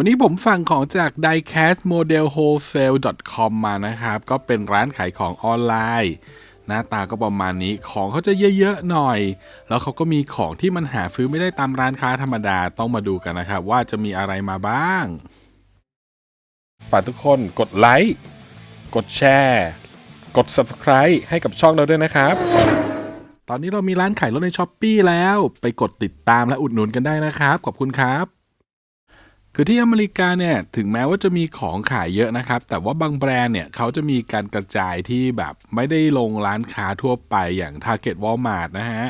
วันนี้ผมสั่งของจาก diecastmodelwholesale.com มานะครับ ก็เป็นร้านขายของออนไลน์ หน้าตาก็ประมาณนี้ของเขาจะเยอะๆหน่อย แล้วเขาก็มีของที่มันหาซื้อไม่ได้ตามร้านค้าธรรมดาต้องมาดูกันนะครับ ว่าจะมีอะไรมาบ้าง ฝากทุกคนกดไลค์กดแชร์กด Subscribe ให้กับช่องเราด้วยนะครับ ตอนนี้เรามีร้านขายรถในช้อปปีแล้ว ไปกดติดตามและอุดหนุนกันได้นะครับ ขอบคุณครับ คือที่อเมริกาเนี่ยถึงแม้ว่าจะมีของขายเยอะนะครับ แต่ว่าบางแบรนด์เนี่ยเขาจะมีการกระจายที่แบบไม่ได้ลงร้านค้าทั่วไปอย่าง Target Walmart นะฮะ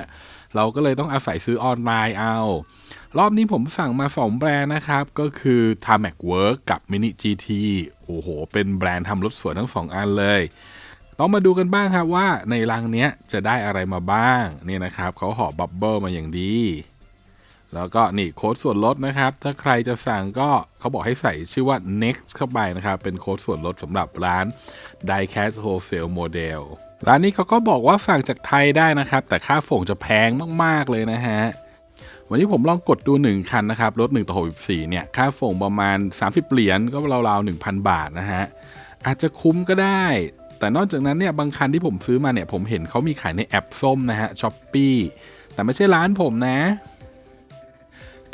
เราก็เลยต้องอาศัยซื้อออนไลน์เอา รอบนี้ผมสั่งมา 2 แบรนด์นะครับ ก็คือ Tarmac Work กับ Mini GT โอ้โห เป็นแบรนด์ทำรถสวยทั้ง 2 อันเลยต้องมาดูกันบ้างครับว่าในรังเนี้ยจะได้อะไรมาบ้างเนี่ยนะครับเขาห่อบับเบิลมาอย่างดี แล้วก็นี่โค้ดส่วนลดนะครับ ถ้าใครจะสั่งก็เขาบอกให้ใส่ชื่อว่า next เข้าไปนะครับ เป็นโค้ดส่วนลดสำหรับร้าน diecast wholesale model ร้านนี้เขาก็บอกว่าสั่งจากไทยได้นะครับ แต่ค่าส่งจะแพงมากๆเลยนะฮะ วันนี้ผมลองกดดู 1 คันนะครับ รถ1ต่อ64 เนี่ย ค่าส่งประมาณ 30 เหรียญก็ราวๆ 1,000 บาทนะฮะ อาจจะคุ้มก็ได้ แต่นอกจากนั้นเนี่ยบางคันที่ผมซื้อมาเนี่ยผมเห็นเขามีขายในแอปส้มนะฮะช้อปปีแต่ไม่ใช่ร้านผมนะ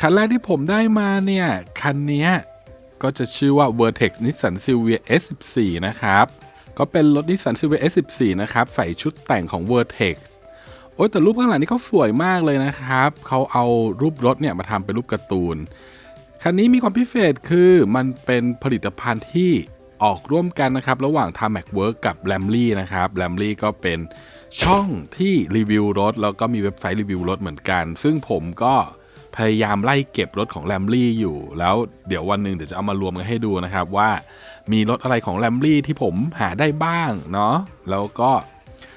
คันแรกที่ผมได้มาเนี่ย คันนี้ก็จะชื่อว่า Vertex Nissan Silvia S14 นะครับ ก็เป็นรถ Nissan Silvia S14 นะครับ ใส่ชุดแต่งของ Vertex โอ้ยแต่รูปข้างหลังนี่เขาสวยมากเลยนะครับ เขาเอารูปรถเนี่ยมาทำเป็นรูปการ์ตูน คันนี้มีความพิเศษคือมันเป็นผลิตภัณฑ์ที่ออกร่วมกันนะครับ ระหว่าง Tarmac Work กับ l a m l y นะครับ l a m l y ก็เป็นช่องที่รีวิวรถ แล้วก็มีเว็บไซต์รีวิวรถเหมือนกัน ซึ่งผมก็ พยายามไล่เก็บรถของ l a m l y อยู่ แล้วเดี๋ยววันหนึ่งเดี๋ยวจะเอามารวมกันให้ดูนะครับว่ามีรถอะไรของ l a m l y ที่ผมหาได้บ้างเนาะแล้วก็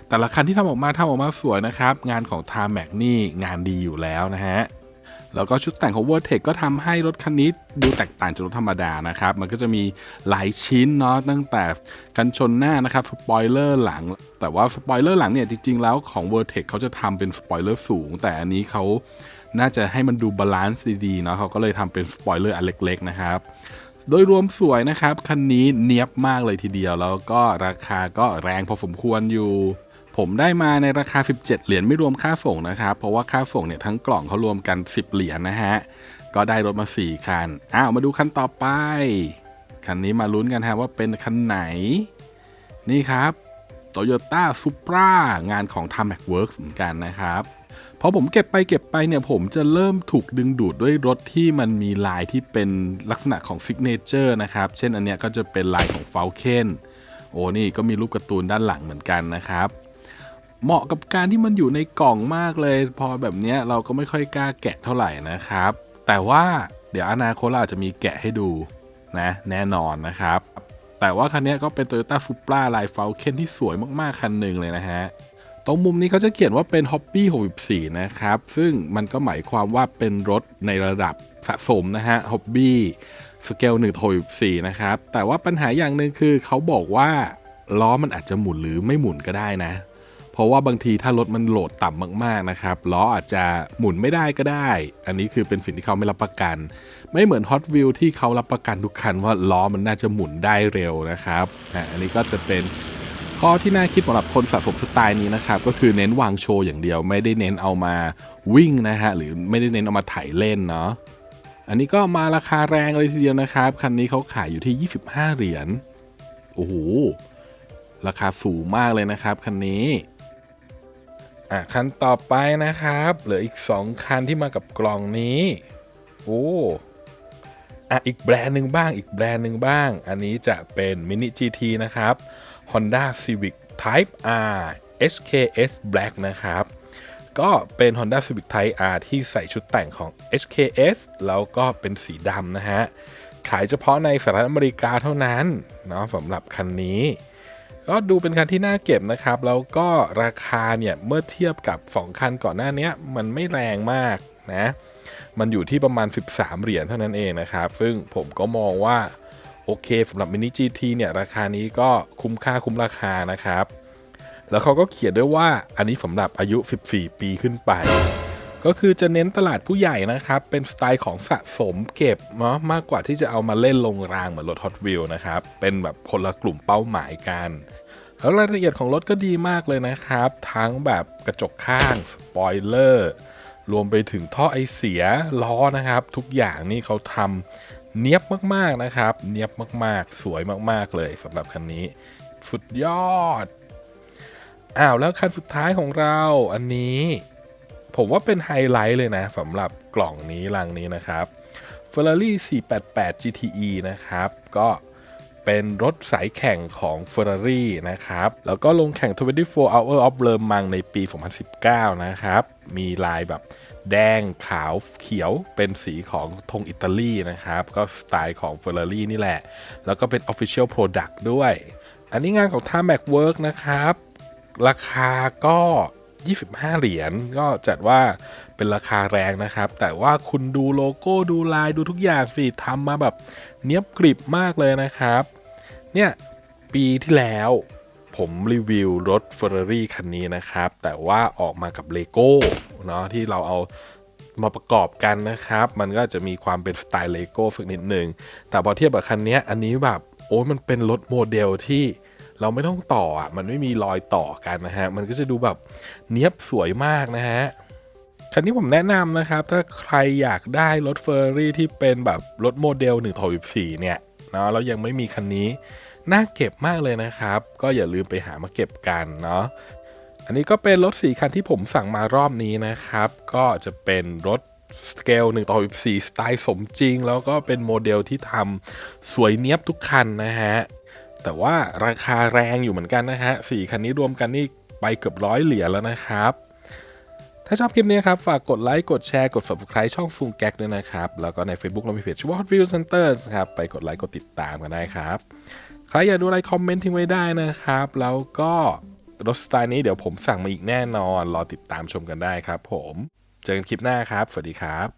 แต่ละคันที่ทำออกมาทำออกมาสวยนะครับ งานของ t a r m a c นี่งานดีอยู่แล้วนะฮะแล้วก็ชุดแต่งของ v e r t e x ก็ทำให้รถคันนี้ดูแตกต่างจากรถธรรมดานะครับ มันก็จะมีหลายชิ้นเนาะตั้งแต่กันชนหน้านะครับสปอยเลอร์หลัง แต่ว่าสปอยเลอร์หลังเนี่ยจริงๆแล้วของ v e r t e x เขาจะทำเป็นสปอยเลอร์สูง แต่อันนี้เขา น่าจะให้มันดูบาลานซ์ดีๆเนาะเขาก็เลยทำเป็นสปอยเลอร์อันเล็ก ๆ นะครับโดยรวมสวยนะครับ คันนี้เนียบมากเลยทีเดียว แล้วก็ราคาก็แรงพอสมควรอยู่ ผมได้มาในราคา 17 เหรียญไม่รวมค่าส่งนะครับ เพราะว่าค่าส่งเนี่ยทั้งกล่องเขารวมกัน 10 เหรียญนะฮะ ก็ได้รถมา 4 คัน อ้าวมาดูคันต่อไป คันนี้มาลุ้นกันฮะว่าเป็นคันไหน นี่ครับ Toyota Supra งานของ t a m a c Works เหมือนกันนะครับ พอผมเก็บไปเก็บไปเนี่ยผมจะเริ่มถูกดึงดูดด้วยรถที่มันมีลายที่เป็นลักษณะของซิกเนเจอร์นะครับ เช่นอันเนี้ยก็จะเป็นลายของ Falcon โอ้นี่ก็มีรูปการ์ตูนด้านหลังเหมือนกันนะครับเหมาะกับการที่มันอยู่ในกล่องมากเลย พอแบบเนี้ยเราก็ไม่ค่อยกล้าแกะเท่าไหร่นะครับ แต่ว่าเดี๋ยวอนาคตเราอาจจะมีแกะให้ดูนะแน่นอนนะครับ แต่ว่าคันนี้ก็เป็น Toyota f u p r a ลาย Falcon ที่สวยมากๆ คันหนึ่งเลยนะฮะ ตรงมุมนี้เขาจะเขียนว่าเป็น Hobby 64 นะครับ ซึ่งมันก็หมายความว่าเป็นรถในระดับสะสมนะฮะ Hobby สเกล1 64นะครับ แต่ว่าปัญหาอย่างหนึ่งคือเขาบอกว่าล้อมันอาจจะหมุนหรือไม่หมุนก็ได้นะ เพราะว่าบางทีถ้ารถมันโหลดต่ำมากๆนะครับล้ออาจจะหมุนไม่ได้ก็ได้ อันนี้คือเป็นสิ่งที่เขาไม่รับประกัน ไม่เหมือน Hot w h e e l ที่เขารับประกันทุกคันว่าล้อมันน่าจะหมุนได้เร็วนะครับอันนี้ก็จะเป็นข้อที่น่าคิดสำหรับคนสะสมสไตล์นี้นะครับก็คือเน้นวางโชว์อย่างเดียวไม่ได้เน้นเอามาวิ่งนะฮะหรือไม่ได้เน้นเอามาไถเล่นเนาะอันนี้ก็มาราคาแรงเลยทีเดียวนะครับคันนี้เขาขายอยู่ที่ 25 เหรียญโอ้โหราคาสูงมากเลยนะครับคันนี้ อะคันต่อไปนะครับ เหลืออีก 2 คันที่มากับกล่องนี้โอ้อะอีกแบรนด์หนึ่งบ้างอีกแบรนด์หนึ่งบ้าง อันนี้จะเป็น Mini GT นะครับ Honda Civic Type R HKS Black นะครับ ก็เป็น Honda Civic Type R ที่ใส่ชุดแต่งของ HKS แล้วก็เป็นสีดำนะฮะ ขายเฉพาะในสหรัฐอเมริกาเท่านั้นเนาะสำหรับคันนี้ ก็ดูเป็นคันที่น่าเก็บนะครับ แล้วก็ราคาเนี่ยเมื่อเทียบกับ 2 คันก่อนหน้านี้มันไม่แรงมากนะ มันอยู่ที่ประมาณ 13 เหรียญเท่านั้นเองนะครับ ซึ่งผมก็มองว่าโอเคสำหรับ Mini GT เนี่ยราคานี้ก็คุ้มค่าคุ้มราคานะครับ แล้วเขาก็เขียนด้วยว่าอันนี้สำหรับอายุ 14 ปีขึ้นไป ก็คือจะเน้นตลาดผู้ใหญ่นะครับ เป็นสไตล์ของสะสมเก็บเนาะมากกว่าที่จะเอามาเล่นลงรางเหมือนรถ Hot w h e e l นะครับ เป็นแบบคนละกลุ่มเป้าหมายกันแล้วรายละเอียดของรถก็ดีมากเลยนะครับ ทั้งแบบกระจกข้างสปอยเลอร์รวมไปถึงท่อไอเสียล้อนะครับ ทุกอย่างนี่เขาทำเนียบมากๆนะครับ เนียบมากๆ สวยมากๆเลยสำหรับคันนี้ สุดยอดอ้าวแล้วคันสุดท้ายของเราอันนี้ ผมว่าเป็นไฮไลท์เลยนะสำหรับกล่องนี้ลังนี้นะครับ Ferrari 488 GTE นะครับ ก็เป็นรถสายแข่งของ Ferrari นะครับ แล้วก็ลงแข่ง 24 Hour of Le Mans ในปี 2019 นะครับ มีลายแบบแดงขาวเขียวเป็นสีของธงอิตาลีนะครับ ก็สไตล์ของ Ferrari นี่แหละ แล้วก็เป็น Official Product ด้วย อันนี้งานของ Tarmac Work นะครับ ราคาก็ 25 เหรียญก็จัดว่าเป็นราคาแรงนะครับ แต่ว่าคุณดูโลโก้ดูลายดูทุกอย่างสิทำมาแบบเนี้ยบกริบมากเลยนะครับ เนี่ยปีที่แล้วผมรีวิวรถ Ferrari คันนี้นะครับ แต่ว่าออกมากับเลโก้เนาะที่เราเอามาประกอบกันนะครับ มันก็จะมีความเป็นสไตล์เลโก้สักนิดหนึ่งแต่พอเทียบกับคันนี้อันนี้แบบโอ้ยมันเป็นรถโมเดลที่ เราไม่ต้องต่ออะมันไม่มีรอยต่อกันนะฮะมันก็จะดูแบบเนี้ยบสวยมากนะฮะคันนี้ผมแนะนำนะครับ ถ้าใครอยากได้รถเฟอร์รี่ที่เป็นแบบรถโมเดล1 2 4เนี่ยเนาะแล้วยังไม่มีคันนี้ น่าเก็บมากเลยนะครับ ก็อย่าลืมไปหามาเก็บกันเนาะอันนี้ก็เป็นรถสีคันที่ผมสั่งมารอบนี้นะครับ ก็จะเป็นรถสเกล1ต่อ14สไตล์สมจริง แล้วก็เป็นโมเดลที่ทำสวยเนี้ยบทุกคันนะฮะ แต่ว่าราคาแรงอยู่เหมือนกันนะฮะสี่คันนี้รวมกันนี่ไปเกือบร้อยเหรียญแล้วนะครับ ถ้าชอบคลิปนี้ครับ ฝากกดไลค์ กดแชร์ กด subscribe ช่องฟูงแก๊กด้วยนะครับ แล้วก็ใน Facebook เรามีเพจชื่อว่า Hot Wheels Centers ครับ ไปกดไลค์ กดติดตามกันได้ครับ ใครอยากดูอะไรคอมเมนต์ทิ้งไว้ได้นะครับ แล้วก็รถสไตล์นี้เดี๋ยวผมสั่งมาอีกแน่นอน รอติดตามชมกันได้ครับผม เจอกันคลิปหน้าครับ สวัสดีครับ